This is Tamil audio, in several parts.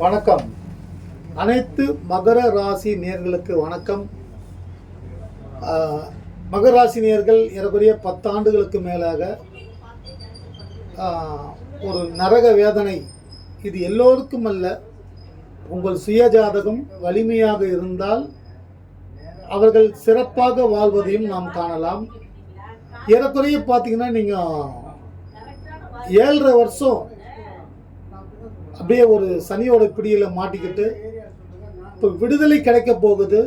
வணக்கம். அனைத்து மகர ராசி நேர்களுக்கு வணக்கம். மகர ராசி நேர்கள் ஏறக்குறைய பத்தாண்டுகளுக்கு மேலாக ஒரு நரக வேதனை. இது எல்லோருக்கும் அல்ல. உங்கள் சுயஜாதகம் வலிமையாக இருந்தால் அவர்கள் சிறப்பாக வாழ்வதையும் நாம் காணலாம். ஏறக்குறைய பார்த்தீங்கன்னா நீங்கள் ஏழரை வருஷம் அப்படியே ஒரு சனியோட பிடியில் மாட்டிக்கிட்டு இப்போ விடுதலை கிடைக்க போகுது.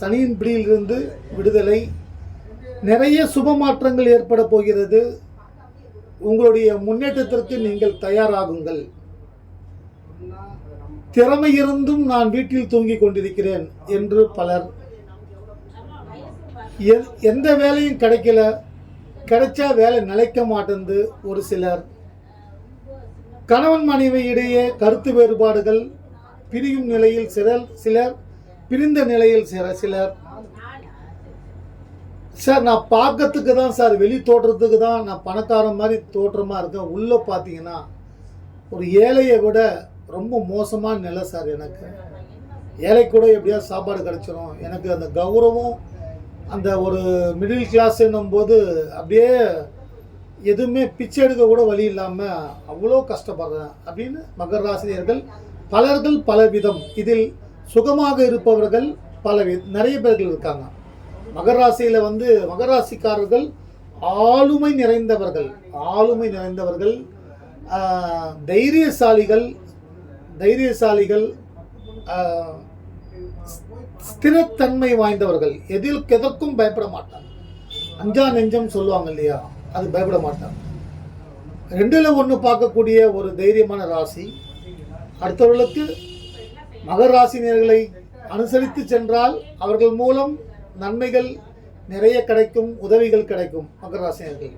சனியின் பிடியிலிருந்து விடுதலை. நிறைய சுப மாற்றங்கள் ஏற்பட போகிறது. உங்களுடைய முன்னேற்றத்திற்கு நீங்கள் தயாராகுங்கள். திறமை இருந்தும் நான் வீட்டில் தூங்கிக் கொண்டிருக்கிறேன் என்று பலர் எந்த வேலையும் கிடைக்கல. கிடைச்சா வேலை நிலைக்க மாட்டேங்குது ஒரு சிலர். கணவன் மனைவி இடையே கருத்து வேறுபாடுகள் பிரியும் நிலையில் சிலர் சிலர் பிரிந்த நிலையில் சில சிலர். சார் நான் பார்க்கறதுக்கு தான் சார் வெளி தோற்றத்துக்கு தான் நான் பணக்காரன் மாதிரி தோற்றமாக இருக்கேன். உள்ளே பார்த்தீங்கன்னா ஒரு ஏழையை விட ரொம்ப மோசமான நிலை சார் எனக்கு. ஏழை கூட எப்படியாவது சாப்பாடு கிடச்சிரும். எனக்கு அந்த கௌரவம் அந்த ஒரு மிடில் கிளாஸ் போது அப்படியே எதுவுமே பிச்சை எடுக்க கூட வழி இல்லாமல் அவ்வளோ கஷ்டப்படுறேன் அப்படின்னு மகர ராசினியர்கள் பலர்கள் பலவிதம் இதில் சுகமாக இருப்பவர்கள் பல வி- நிறைய பேர்கள் இருக்காங்க. மகர ராசியில் வந்து மகர ராசிக்காரர்கள் ஆளுமை நிறைந்தவர்கள் ஆளுமை நிறைந்தவர்கள் தைரியசாலிகள் தைரியசாலிகள் ஸ்திரத்தன்மை வாய்ந்தவர்கள். எதில் எதற்கும் பயப்பட மாட்டாங்க. அஞ்சா நெஞ்சம் சொல்லுவாங்க இல்லையா? அது பயப்பட மாட்டாங்க ரெண்டில் ஒன்று பார்க்கக்கூடிய ஒரு தைரியமான ராசி அடுத்தவர்களுக்கு மகர ராசினியர்களை அனுசரித்து சென்றால் அவர்கள் மூலம் நன்மைகள் நிறைய கிடைக்கும் உதவிகள் கிடைக்கும் மகர ராசினியர்கள்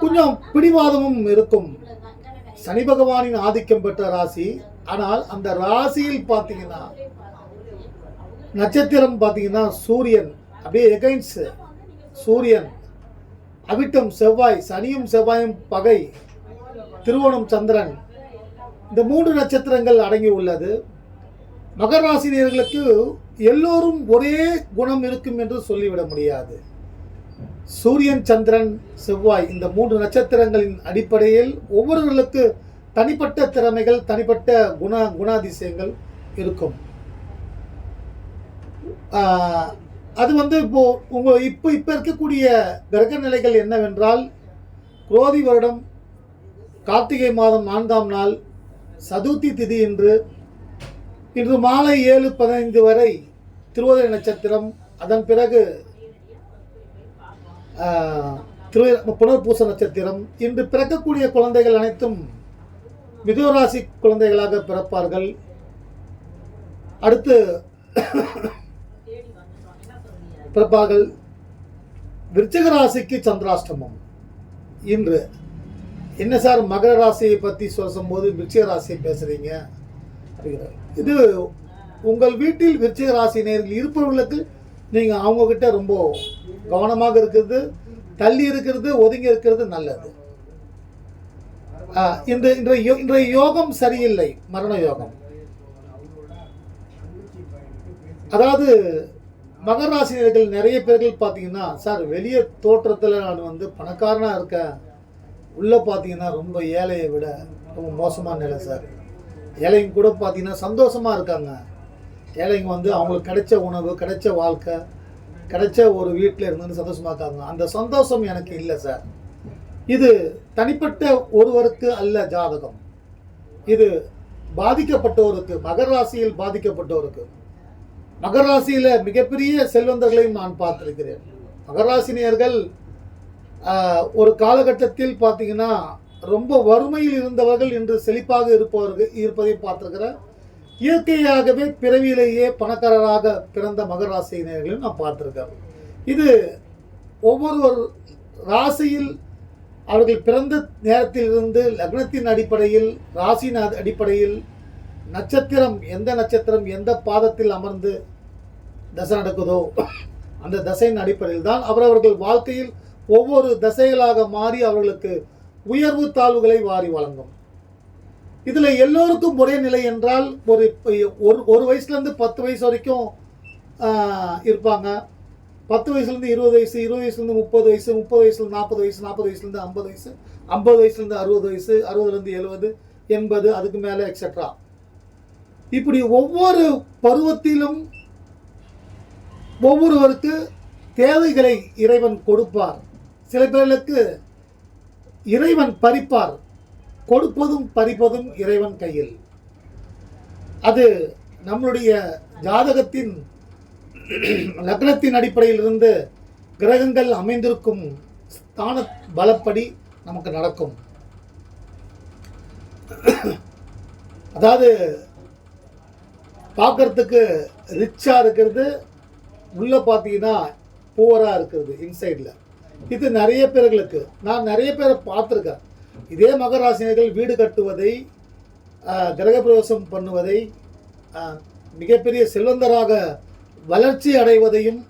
கொஞ்சம் பிடிவாதமும் இருக்கும். சனி பகவானின் ஆதிக்கம் பெற்ற ராசி. ஆனால் அந்த ராசியில் பார்த்தீங்கன்னா நட்சத்திரம் பார்த்தீங்கன்னா சூரியன் அப்படியே எகைன்ஸ் சூரியன். அவிட்டம் செவ்வாய் சனியும் செவ்வாயும் பகை திருவோணம் சந்திரன். இந்த மூன்று நட்சத்திரங்கள் அடங்கி உள்ளது. மகர ராசினியர்களுக்கு எல்லோரும் ஒரே குணம் இருக்கும் என்று சொல்லிவிட முடியாது. சூரியன் சந்திரன் செவ்வாய் இந்த மூன்று நட்சத்திரங்களின் அடிப்படையில் ஒவ்வொருவர்களுக்கு தனிப்பட்ட திறமைகள் தனிப்பட்ட குண குணாதிசயங்கள் இருக்கும். அது வந்து இப்போ உங்க இப்போ இப்போ இருக்கக்கூடிய கிரக நிலைகள் என்னவென்றால் குரோதி வருடம் கார்த்திகை மாதம் நான்காம் நாள் சதுர்த்தி திதி இன்று இன்று மாலை ஏழு பதினைந்து வரை திருவோதய நட்சத்திரம் அதன் பிறகு திரு புனர்பூச நட்சத்திரம் இன்று பிறக்கக்கூடிய குழந்தைகள் அனைத்தும் மிதுனராசி குழந்தைகளாக பிறப்பார்கள். அடுத்து பிறப்பார்கள் விருச்சிக ராசிக்கு சந்திராஷ்டமம். இன்று என்ன சார் மகர ராசியை பற்றி சொல்லும்போது விருச்சிக ராசியை பேசுகிறீங்க அப்படிங்கிறார் இது உங்கள் வீட்டில் விருச்சிக ராசி நேர்கள் இருப்பவர்களுக்கு நீங்கள் அவங்கக்கிட்ட ரொம்ப கவனமாக இருக்கிறது தள்ளி இருக்கிறது ஒதுங்கி இருக்கிறது நல்லது. ஆ, இன்று இன்றைய இன்றைய யோகம் சரியில்லை மரண யோகம். அதாவது மகர ராசினியர்கள் நிறைய பேர்கள் பார்த்தீங்கன்னா சார் வெளியே தோற்றத்தில் நான் வந்து பணக்காரனாக இருக்கேன். உள்ளே பார்த்தீங்கன்னா ரொம்ப ஏழையை விட ரொம்ப மோசமான நிலை சார். ஏழைங்க கூட பார்த்தீங்கன்னா சந்தோஷமாக இருக்காங்க. ஏழைங்க வந்து அவங்களுக்கு கிடைச்ச உணவு கிடைச்ச வாழ்க்கை கிடைச்ச ஒரு வீட்டில் இருந்துன்னு சந்தோஷமாக இருக்காங்க. அந்த சந்தோஷம் எனக்கு இல்லை சார். இது தனிப்பட்ட ஒருவருக்கு அல்ல ஜாதகம். இது பாதிக்கப்பட்டோருக்கு மகராசியில் பாதிக்கப்பட்டோருக்கு மகராசியில் மிகப்பெரிய செல்வந்தர்களையும் நான் பார்த்திருக்கிறேன். மகராசினியர்கள் ஒரு காலகட்டத்தில் பார்த்தீங்கன்னா ரொம்ப வறுமையில் இருந்தவர்கள் இன்று செழிப்பாக இருப்பவர்கள் இருப்பதை பார்த்திருக்கிறேன் இயற்கையாகவே பிறவியிலேயே பணக்காரராக பிறந்த மகராசியினர்களையும் நான் பார்த்துருக்கேன் இது ஒவ்வொரு ராசியில் அவர்கள் பிறந்த நேரத்திலிருந்து லக்னத்தின் அடிப்படையில் ராசியின் அடிப்படையில் நட்சத்திரம் எந்த நட்சத்திரம் எந்த பாதத்தில் அமர்ந்து தசை நடக்குதோ அந்த தசையின் அடிப்படையில் தான் அவரவர்கள் வாழ்க்கையில் ஒவ்வொரு தசைகளாக மாறி அவர்களுக்கு உயர்வு தாழ்வுகளை வாரி வழங்கும். இதில் எல்லோருக்கும் ஒரே நிலை என்றால் ஒரு ஒரு ஒரு வயசுலேருந்து பத்து வயசு வரைக்கும் இருப்பாங்க. பத்து வயசுலேருந்து இருபது வயசு இருபது வயசுலேருந்து முப்பது வயசு முப்பது வயசுலேருந்து நாற்பது வயசு நாற்பது வயசுலேருந்து ஐம்பது வயசு ஐம்பது வயசுலேருந்து அறுபது வயசு அறுபதுலேருந்து எழுபது எண்பது அதுக்கு மேலே எக்ஸெட்ரா இப்படி ஒவ்வொரு பருவத்திலும் ஒவ்வொருவருக்கு தேவைகளை இறைவன் கொடுப்பார். சில பேர்களுக்கு இறைவன் பறிப்பார். கொடுப்பதும் பறிப்பதும் இறைவன் கையில். அது நம்மளுடைய ஜாதகத்தின் லக்னத்தின் அடிப்படையில் இருந்து கிரகங்கள் அமைந்திருக்கும் ஸ்தான பலப்படி நமக்கு நடக்கும். அதாவது பார்க்கறதுக்கு ரிச்சாக இருக்கிறது உள்ளே பார்த்தீங்கன்னா புவராக இருக்கிறது இன்சைடில் இது நிறைய பேர்களுக்கு நான் நிறைய பேரை பார்த்துருக்கேன். இதே மகராசினர்கள் வீடு கட்டுவதை கிரகப்பிரவேசம் பண்ணுவதை மிகப்பெரிய செல்வந்தராக வளர்ச்சி அடைவதையும்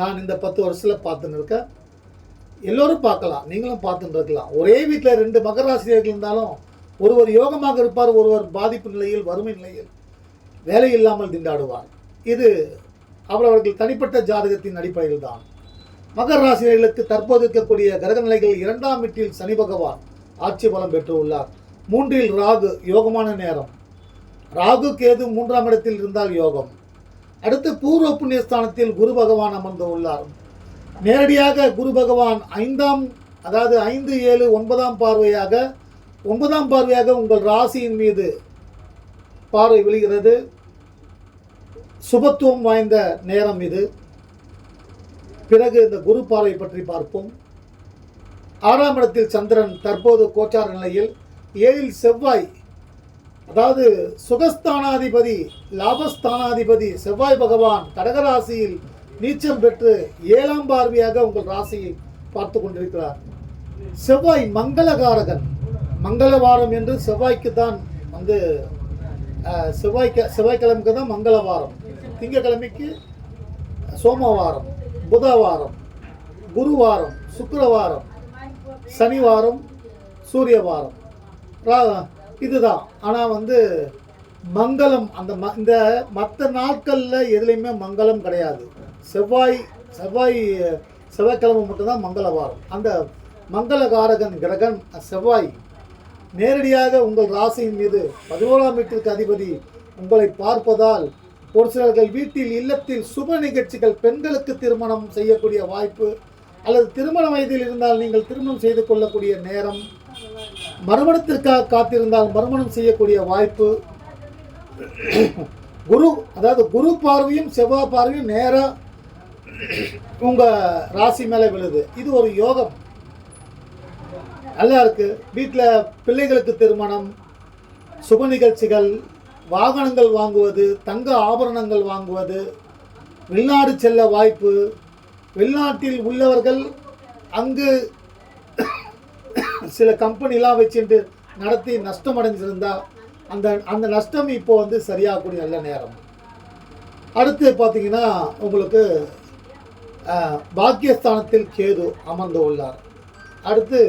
நான் இந்த பத்து வருஷத்தில் பார்த்துன்னு இருக்கேன். எல்லோரும் பார்க்கலாம் நீங்களும் பார்த்துட்டு இருக்கலாம். ஒரே வீட்டில் ரெண்டு மகராசிரியர்கள் இருந்தாலும் ஒருவர் யோகமாக இருப்பார் ஒருவர் பாதிப்பு நிலையில் வறுமை நிலையில். வேலை இல்லாமல் திண்டாடுவார். இது அவரவர்கள் தனிப்பட்ட ஜாதகத்தின் அடிப்படையில் தான் மகர ராசினர்களுக்கு தற்போது இருக்கக்கூடிய கிரக நிலைகள் இரண்டாம் வீட்டில் சனி பகவான் ஆட்சி பலம் பெற்று உள்ளார் மூன்றில் ராகு யோகமான நேரம். ராகு கேது மூன்றாம் இடத்தில் இருந்தால் யோகம். அடுத்து பூர்வ புண்ணியஸ்தானத்தில் குரு பகவான் அமர்ந்து உள்ளார். நேரடியாக குரு பகவான் ஐந்தாம் அதாவது ஐந்து ஏழு ஒன்பதாம் பார்வையாக ஒன்பதாம் பார்வையாக உங்கள் ராசியின் மீது பார்வை விழுகிறது. சுபத்துவம் வாய்ந்த நேரம் இது. பிறகு இந்த குரு பார்வை பற்றி பார்ப்போம். ஆறாம் இடத்தில் சந்திரன் தற்போது கோச்சார நிலையில். ஏழில் செவ்வாய் அதாவது சுகஸ்தானாதிபதி லாபஸ்தானாதிபதி செவ்வாய் பகவான் கடகராசியில் நீச்சம் பெற்று ஏழாம் பார்வையாக உங்கள் ராசியை பார்த்து கொண்டிருக்கிறார். செவ்வாய் மங்களகாரகன். மங்களவாரம் என்று செவ்வாய்க்கு தான் வந்து செவ்வாய் செவ்வாய்க்கிழமைக்கு தான் மங்களவாரம். திங்கக்கிழமைக்கு சோமவாரம் புதவாரம் குருவாரம் சுக்கரவாரம் சனிவாரம் சூரியவாரம். இதுதான். ஆனால் வந்து மங்களம் அந்த ம இந்த மற்ற நாட்களில் எதுலேயுமே மங்களம் கிடையாது. செவ்வாய் செவ்வாய் செவ்வாய்க்கிழமை மட்டும்தான் மங்களவாரம். அந்த மங்களகாரகன் கிரகன் செவ்வாய் நேரடியாக உங்கள் ராசியின் மீது பதினோராம் வீட்டிற்கு அதிபதி உங்களை பார்ப்பதால் ஒரு சிலர்கள் வீட்டில் இல்லத்தில் சுப நிகழ்ச்சிகள் பெண்களுக்கு திருமணம் செய்யக்கூடிய வாய்ப்பு அல்லது திருமண வயதில் இருந்தால் நீங்கள் திருமணம் செய்து கொள்ளக்கூடிய நேரம் மறுமணத்திற்காக காத்திருந்தால் மறுமணம் செய்யக்கூடிய வாய்ப்பு. குரு அதாவது குரு பார்வையும் செவ்வாய் பார்வையும் நேராக உங்கள் ராசி மேலே விழுது. இது ஒரு யோகம். நல்லா இருக்குது வீட்டில் பிள்ளைகளுக்கு திருமணம் சுப நிகழ்ச்சிகள் வாகனங்கள் வாங்குவது தங்க ஆபரணங்கள் வாங்குவது வெளிநாடு செல்ல வாய்ப்பு வெளிநாட்டில் உள்ளவர்கள் அங்கு சில கம்பெனிலாம் வச்சுட்டு நடத்தி நஷ்டம் அடைஞ்சிருந்தா அந்த அந்த நஷ்டம் இப்போ வந்து சரியாகக்கூடிய நல்ல நேரம். அடுத்து பார்த்தீங்கன்னா உங்களுக்கு பாக்கியஸ்தானத்தில் கேது அமர்ந்து உள்ளார். அடுத்து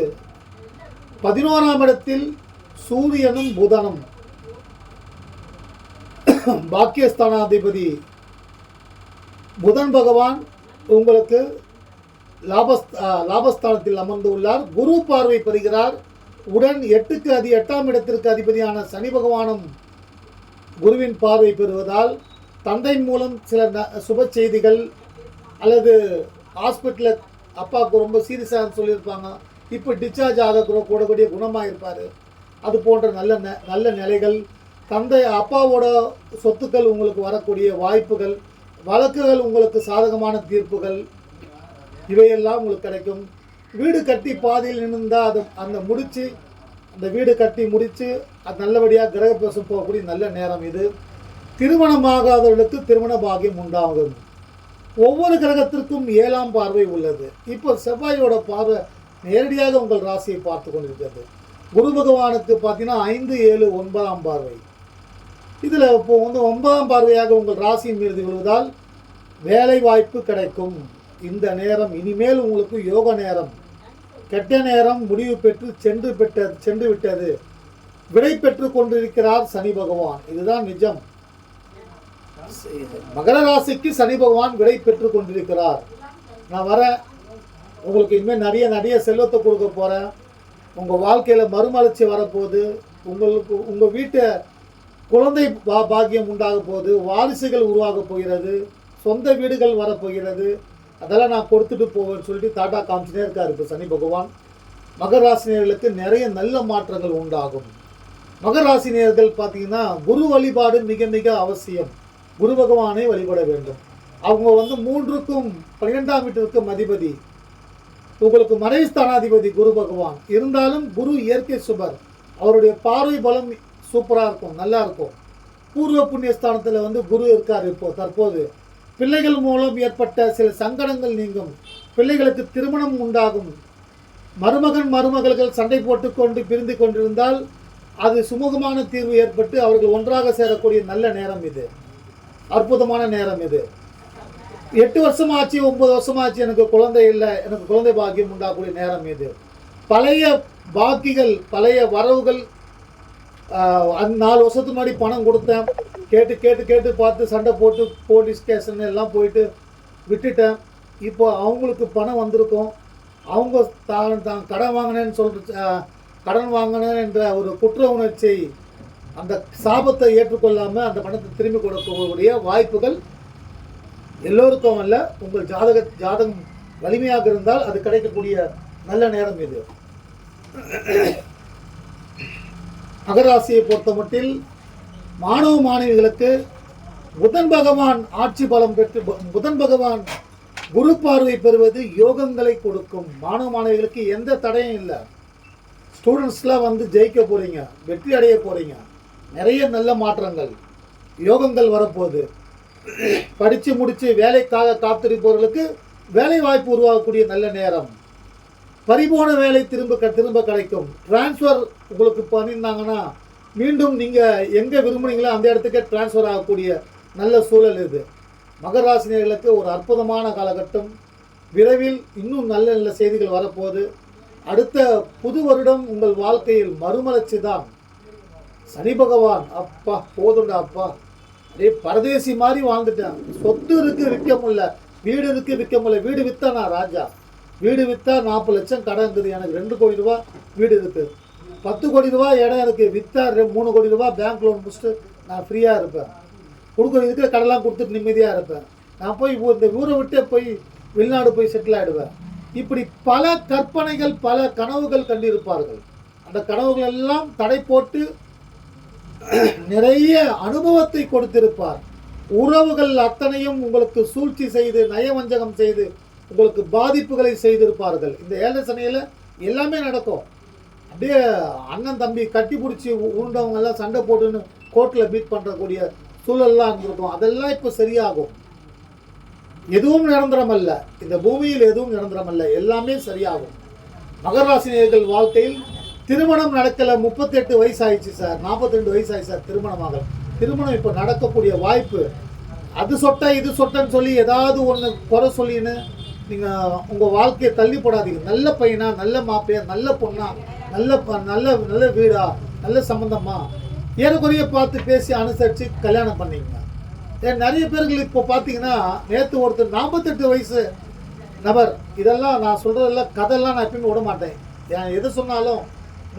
பதினோராம் இடத்தில் சூரியனும் புதனும். பாக்கியஸ்தானாதிபதி புதன் பகவான் உங்களுக்கு லாபஸ் லாபஸ்தானத்தில் அமர்ந்து உள்ளார் குரு பார்வை பெறுகிறார். உடன் எட்டுக்கு அதி எட்டாம் இடத்திற்கு அதிபதியான சனி பகவானும் குருவின் பார்வை பெறுவதால் தந்தை மூலம் சில ந சுப செய்திகள் அல்லது ஹாஸ்பிட்டலில் அப்பாவுக்கு ரொம்ப சீரியஸாக சொல்லியிருப்பாங்க. இப்போ டிஸ்சார்ஜ் ஆக கூடக்கூடிய குணமாக இருப்பார் அது போன்ற நல்ல நல்ல நிலைகள் தந்தை அப்பாவோட சொத்துக்கள் உங்களுக்கு வரக்கூடிய வாய்ப்புகள் வழக்குகள் உங்களுக்கு சாதகமான தீர்ப்புகள் இவையெல்லாம் உங்களுக்கு கிடைக்கும். வீடு கட்டி பாதியில் நின்றுந்தால் அது அந்த முடித்து அந்த வீடு கட்டி முடித்து அது நல்லபடியாக கிரகப்பிரசம் போகக்கூடிய நல்ல நேரம் இது. திருமணமாகாதவர்களுக்கு திருமண பாகியம் உண்டாகும். ஒவ்வொரு கிரகத்திற்கும் ஏழாம் பார்வை உள்ளது. இப்போ செவ்வாயோட பார்வை நேரடியாக உங்கள் ராசியை பார்த்து கொண்டிருக்கிறது. குரு பகவானுக்கு பார்த்தீங்கன்னா ஐந்து ஏழு ஒன்பதாம் பார்வை. இதில் இப்போ வந்து ஒன்பதாம் பார்வையாக உங்கள் ராசியின் மீது விழுவதால் வேலை வாய்ப்பு கிடைக்கும். இந்த நேரம் இனிமேல் உங்களுக்கு யோக நேரம். கெட்ட நேரம் முடிவு பெற்று சென்று பெற்ற சென்று விட்டது. விடை பெற்று கொண்டிருக்கிறார் சனி பகவான். இதுதான் நிஜம். மகர ராசிக்கு சனி பகவான் விடை பெற்று கொண்டிருக்கிறார். நான் வரேன் உங்களுக்கு இனிமேல் நிறைய நிறைய செல்வத்தை கொடுக்க போகிறேன் உங்கள் வாழ்க்கையில் மறுமலர்ச்சி வரப்போகுது. உங்களுக்கு உங்கள் வீட்டை குழந்தை பா பாக்கியம் உண்டாக போகுது. வாரிசுகள் உருவாக போகிறது. சொந்த வீடுகள் வரப்போகிறது. அதெல்லாம் நான் கொடுத்துட்டு போவேன்னு சொல்லிட்டு டாடா காமிச்சினே இருக்கார் இப்போ சனி பகவான். மகர ராசினியர்களுக்கு நிறைய நல்ல மாற்றங்கள் உண்டாகும். மகராசினியர்கள் பார்த்தீங்கன்னா குரு வழிபாடு மிக மிக அவசியம். குரு பகவானை வழிபட வேண்டும். அவங்க வந்து மூன்றுக்கும் பன்னிரெண்டாம் வீட்டிற்கும் அதிபதி. உங்களுக்கு மனைவி ஸ்தானாதிபதி குரு பகவான். இருந்தாலும் குரு இயற்கை சுபர். அவருடைய பார்வை பலம் சூப்பராக இருக்கும் நல்லா இருக்கும். பூர்வ புண்ணிய ஸ்தானத்தில் வந்து குரு இருக்கார் இப்போ தற்போது. பிள்ளைகள் மூலம் ஏற்பட்ட சில சங்கடங்கள் நீங்கும். பிள்ளைகளுக்கு திருமணம் உண்டாகும். மருமகன் மருமகள்கள் சண்டை போட்டுக்கொண்டு பிரிந்து கொண்டிருந்தால் அது சுமூகமான தீர்வு ஏற்பட்டு அவர்கள் ஒன்றாக சேரக்கூடிய நல்ல நேரம் இது. அற்புதமான நேரம் இது. எட்டு வருஷம் ஆச்சு ஒன்பது வருஷம் ஆச்சு எனக்கு குழந்தை இல்லை. எனக்கு குழந்தை பாக்கியம் உண்டாகக்கூடிய நேரம் இது. பழைய பாக்கிகள் பழைய வரவுகள் அந்த நாலு வருஷத்துக்கு முன்னாடி பணம் கொடுத்தேன். கேட்டு கேட்டு கேட்டு பார்த்து சண்டை போட்டு போலீஸ் ஸ்டேஷன் எல்லாம் போயிட்டு விட்டுட்டேன். இப்போ அவங்களுக்கு பணம் வந்திருக்கும். அவங்க தான் தான் கடன் வாங்கினேன்னு சொல்கிற கடன் வாங்கினேன் என்ற ஒரு குற்ற உணர்ச்சியை அந்த சாபத்தை ஏற்றுக்கொள்ளாமல் அந்த பணத்தை திரும்பி கொடுக்கக்கூடிய வாய்ப்புகள் எல்லோருக்கும் அல்ல உங்கள் ஜாதக ஜாதகம் வலிமையாக இருந்தால் அது கிடைக்கக்கூடிய நல்ல நேரம் இது. மகராசியை பொறுத்தமட்டில் மாணவ மாணவிகளுக்கு புதன் பகவான் ஆட்சி பலம் பெற்று புதன் பகவான் குரு பார்வை பெறுவது யோகங்களை கொடுக்கும். மாணவ மாணவிகளுக்கு எந்த தடையும் இல்லை. ஸ்டூடெண்ட்ஸ்லாம் வந்து ஜெயிக்க போகிறீங்க வெற்றி அடைய போகிறீங்க நிறைய நல்ல மாற்றங்கள் யோகங்கள் வரப்போகுது. படித்து முடித்து வேலைக்காக காத்திருப்பவர்களுக்கு வேலை வாய்ப்பு உருவாகக்கூடிய நல்ல நேரம். பறிபோன வேலை திரும்ப க- திரும்ப கிடைக்கும். ட்ரான்ஸ்ஃபர் உங்களுக்கு பண்ணியிருந்தாங்கன்னா மீண்டும் நீங்கள் எங்கே விரும்புனீங்களோ அந்த இடத்துக்கே ட்ரான்ஸ்ஃபர் ஆகக்கூடிய நல்ல சூழல் இது. மகர ராசினியர்களுக்கு ஒரு அற்புதமான காலகட்டம். விரைவில் இன்னும் நல்ல நல்ல செய்திகள் வரப்போகுது. அடுத்த புது வருடம் உங்கள் வாழ்க்கையில் மறுமலர்ச்சி தான். சனி பகவான் அப்பா போதுண்டா அப்பா. நீ பரதேசி மாதிரி வாழ்ந்துட்டேன். சொத்து இருக்கு விற்க முடியல. வீடு இருக்கு விற்க முடியல. வீடு வித்தா நான் ராஜா. வீடு வித்தா நாற்பது லட்சம் கடன் இருக்குது. எனக்கு ரெண்டு கோடி ரூபா வீடு இருக்கு. பத்து கோடி ரூபா இடம் இருக்கு. வித்தா மூணு கோடி ரூபா பேங்க் லோன் முடிச்சுட்டு நான் ஃப்ரீயாக இருப்பேன். கொடுக்குற இருக்கிற கடலாம் கொடுத்துட்டு நிம்மதியாக இருப்பேன். நான் போய் இந்த ஊரை விட்டே போய் வெளிநாடு போய் செட்டில் ஆகிடுவேன் இப்படி பல கற்பனைகள் பல கனவுகள் கண்டிருப்பார்கள். அந்த கனவுகள் எல்லாம் தடை போட்டு நிறைய அனுபவத்தை கொடுத்திருப்பார். உறவுகள் அத்தனையும் உங்களுக்கு சூழ்ச்சி செய்து நயவஞ்சகம் செய்து உங்களுக்கு பாதிப்புகளை செய்திருப்பார்கள். இந்த ஏழை சனையில் எல்லாமே நடக்கும். அப்படியே அண்ணன் தம்பி கட்டி பிடிச்சி உருண்டவங்க எல்லாம் சண்டை போட்டுன்னு கோர்ட்டில் மீட் பண்ணுறக்கூடிய சூழல்லாம் இருந்திருக்கும் அதெல்லாம் இப்போ சரியாகும். எதுவும் நிரந்தரமல்ல. இந்த பூமியில் எதுவும் நிரந்தரமல்ல. எல்லாமே சரியாகும். மகராசினியர்கள் வாழ்க்கையில் திருமணம் நடக்கல முப்பத்தெட்டு வயசு ஆயிடுச்சு சார். 42 வயசு ஆயிடுச்சு சார் திருமணமாக திருமணம் இப்போ நடக்கக்கூடிய வாய்ப்பு. அது சொட்ட இது சொட்டன்னு சொல்லி ஏதாவது ஒன்று குறை சொல்லின்னு நீங்கள் உங்கள் வாழ்க்கையை தள்ளி போடாதீங்க. நல்ல பையனா நல்ல மாப்பிளையா நல்ல பொண்ணா நல்ல ப- நல்ல நல்ல வீடா நல்ல சம்மந்தமா ஏறக்குறைய பார்த்து பேசி அனுசரித்து கல்யாணம் பண்ணீங்க. ஏன் நிறைய பேர்கள் இப்போ பார்த்தீங்கன்னா நேற்று ஒருத்தர் நாற்பத்தெட்டு வயசு நபர். இதெல்லாம் நான் சொல்கிறதெல்லாம் கதையெல்லாம் நான் எப்பயுமே விட மாட்டேன் ஏன் எது சொன்னாலும்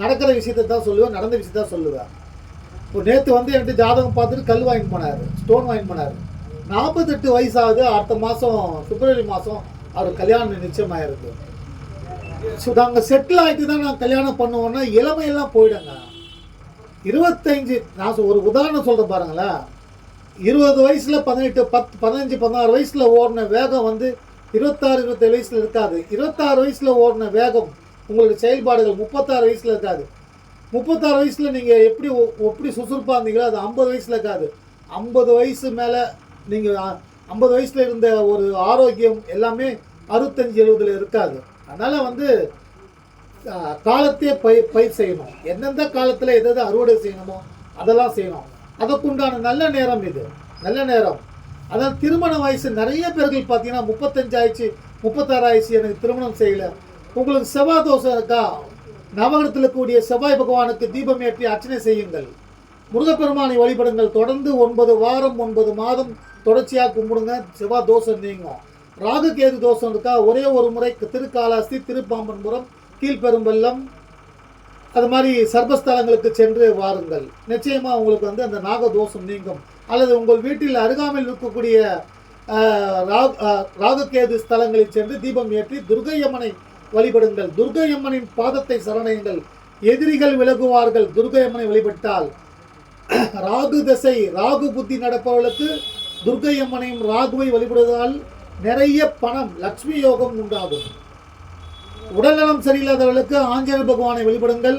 நடக்கிற விஷயத்தை தான் சொல்லுவேன் நடந்த விஷயத்த தான் சொல்லுவேன் இப்போ நேற்று வந்து என்கிட்ட ஜாதகம் பார்த்துட்டு கல் வாங்கி போனார் ஸ்டோன் வாங்கி போனார். நாற்பத்தெட்டு வயசாகுது அடுத்த மாதம் பிப்ரவரி மாதம் அவர் கல்யாணம் நிச்சயமாயிருக்கு. ஸோ நாங்கள் செட்டில் ஆகிட்டு தான் நான் கல்யாணம் பண்ணுவோன்னா இளமையெல்லாம் போயிடுங்க. இருபத்தஞ்சு நான் ஒரு உதாரணம் சொல்கிறேன் பாருங்களேன். இருபது வயசில் பதினெட்டு பத்து பதினஞ்சு பதினாறு வயசில் ஓடின வேகம் வந்து இருபத்தாறு இருபத்தேழு வயசில் இருக்காது. இருபத்தாறு வயசில் ஓடின வேகம் உங்களுடைய செயல்பாடுகள் முப்பத்தாறு வயசில் இருக்காது. முப்பத்தாறு வயசில் நீங்கள் எப்படி எப்படி சுறுசுறுப்பாக இருந்தீங்களோ அது ஐம்பது வயசில் இருக்காது. ஐம்பது வயசு மேலே நீங்கள் ஐம்பது வயசில் இருந்த ஒரு ஆரோக்கியம் எல்லாமே அறுபத்தஞ்சு எழுபதில் இருக்காது. அதனால் வந்து காலத்தையே பயிர் பயிர் செய்யணும். எந்தெந்த காலத்தில் எதை எது அறுவடை செய்யணுமோ அதெல்லாம் செய்யணும். அதற்குண்டான நல்ல நேரம் இது. நல்ல நேரம். அதான் திருமண வயசு நிறைய பேர்கள் பார்த்தீங்கன்னா முப்பத்தஞ்சாயிடுச்சு முப்பத்தாறாயிடுச்சு எனக்கு திருமணம் செய்யலை. உங்களுக்கு செவ்வாய் தோசை இருக்கா நவகிரத்தில் கூடிய செவ்வாய் பகவானுக்கு தீபம் ஏற்றி அர்ச்சனை செய்யுங்கள். முருகப்பெருமானை வழிபடுங்கள். தொடர்ந்து ஒன்பது வாரம் ஒன்பது மாதம் தொடர்ச்சியாக கும்பிடுங்க. செவ்வாய் தோஷம் நீங்கும். ராகு கேது தோஷம் இருக்கா? ஒரே ஒரு முறை திருக்காலாஸ்தி திருப்பாம்பன்புரம் கீழ்பெரும்பள்ளம் அது மாதிரி சர்பஸ்தலங்களுக்கு சென்று வாருங்கள். நிச்சயமாக உங்களுக்கு வந்து அந்த நாக தோஷம் நீங்கும். அல்லது உங்கள் வீட்டில் அருகாமையில் இருக்கக்கூடிய ராகு ராகுகேது ஸ்தலங்களில் சென்று தீபம் ஏற்றி துர்கையம்மனை வழிபடுங்கள். துர்கையம்மனின் பாதத்தை சரணயுங்கள். எதிரிகள் விலகுவார்கள். துர்கையம்மனை வழிபட்டால் ராகு தசை ராகு புத்தி நடப்பவர்களுக்கு துர்கையம்மனையும் ராகுவை வழிபடுவதால் நிறைய பணம் லக்ஷ்மி யோகம் உண்டாகும். உடல்நலம் சரியில்லாதவர்களுக்கு ஆஞ்சநேயர் பகவானை வழிபடுங்கள்.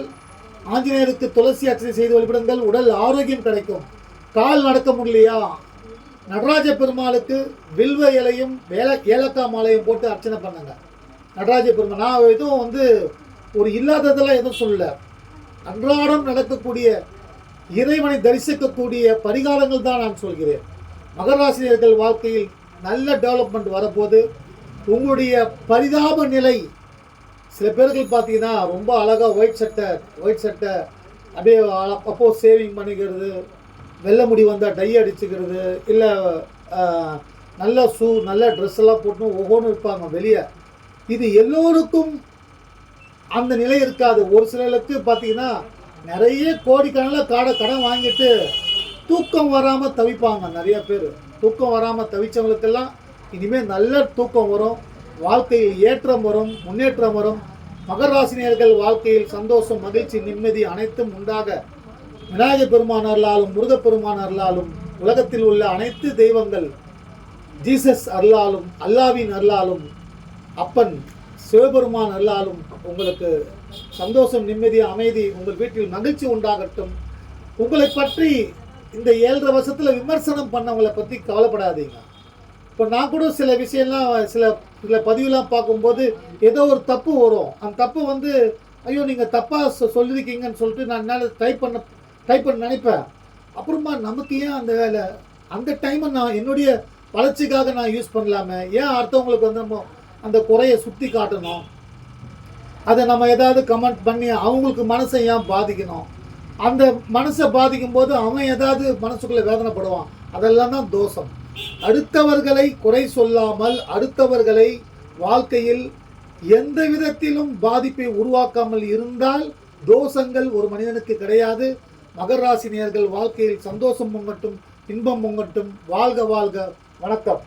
ஆஞ்சநேயருக்கு துளசி அர்ச்சனை செய்து வழிபடுங்கள். உடல் ஆரோக்கியம் கிடைக்கும். கால் நடக்க முடியலையா? நடராஜ பெருமாளுக்கு வில்வ இலையும் வேல ஏலக்காய் மாலையும் போட்டு அர்ச்சனை பண்ணுங்கள் நடராஜ பெருமாள். நான் எதுவும் வந்து ஒரு இல்லாததெல்லாம் எதுவும் சொல்லல. அன்றாடம் நடக்கக்கூடிய இறைவனை தரிசிக்கக்கூடிய பரிகாரங்கள் தான் நான் சொல்கிறேன். மகராசிரியர்கள் வாழ்க்கையில் நல்ல டெவலப்மெண்ட் வரப்போது உங்களுடைய பரிதாப நிலை சில பேர்கள் பார்த்தீங்கன்னா ரொம்ப அழகாக ஒயிட் சட்டை ஒயிட் சட்டை அப்படியே அப்போ சேவிங் பண்ணிக்கிறது வெள்ளை முடி வந்தால் டை அடிச்சுக்கிறது இல்லை நல்ல ஷூ நல்ல ட்ரெஸ் எல்லாம் போட்டு ஒவ்வொன்றும் இருப்பாங்க வெளியே. இது எல்லோருக்கும் அந்த நிலை இருக்காது. ஒரு சிலருக்கு பார்த்தீங்கன்னா நிறைய கோடிக்கணக்கில் காடை கடன் வாங்கிட்டு தூக்கம் வராமல் தவிப்பாங்க நிறைய பேர். தூக்கம் வராமல் தவிச்சவங்களுக்கெல்லாம் இனிமேல் நல்ல தூக்கம் வரும். வாழ்க்கையில் ஏற்றம் வரும் முன்னேற்றம் வரும். மகராசினியர்கள் வாழ்க்கையில் சந்தோஷம் மகிழ்ச்சி நிம்மதி அனைத்தும் உண்டாக. விநாயகர் பெருமான் அருளாலும் முருகப்பெருமான் அருளாலும் உலகத்தில் உள்ள அனைத்து தெய்வங்கள் ஜீசஸ் அருளாலும் அல்லாவின் அருளாலும் அப்பன் சிவபெருமான் அருளாலும் உங்களுக்கு சந்தோஷம் நிம்மதி அமைதி உங்கள் வீட்டில் மகிழ்ச்சி உண்டாகட்டும். உங்களை பற்றி இந்த ஏழரை வருஷத்தில் விமர்சனம் பண்ணவங்களை பற்றி கவலைப்படாதீங்க. இப்போ நான் கூட சில விஷயம்லாம் சில சில பதிவுலாம் பார்க்கும்போது ஏதோ ஒரு தப்பு வரும். அந்த தப்பு வந்து ஐயோ நீங்கள் தப்பாக சொ சொல்லியிருக்கீங்கன்னு சொல்லிட்டு நான் என்னால் டைப் பண்ண டைப் பண்ண நினைப்பேன். அப்புறமா நமக்கு ஏன் அந்த வேலை? அந்த டைமை நான் என்னுடைய வளர்ச்சிக்காக நான் யூஸ் பண்ணலாமே? ஏன் அடுத்தவங்களுக்கு வந்து நம்ம அந்த குறையை சுற்றி காட்டணும். அதை நம்ம ஏதாவது கமெண்ட் பண்ணி அவங்களுக்கு மனசை ஏன் பாதிக்கணும்? அந்த மனசை பாதிக்கும் போது அவன் ஏதாவது மனசுக்குள்ளே வேதனைப்படுவான். அதெல்லாம் தான் தோஷம். அடுத்தவர்களை குறை சொல்லாமல் அடுத்தவர்களை வாழ்க்கையில் எந்த விதத்திலும் பாதிப்பை உருவாக்காமல் இருந்தால் தோஷங்கள் ஒரு மனிதனுக்கு கிடையாது. மகராசினியர்கள் வாழ்க்கையில் சந்தோஷம் பொங்கட்டும் இன்பம் பொங்கட்டும் வாழ்க வாழ்க. வணக்கம்.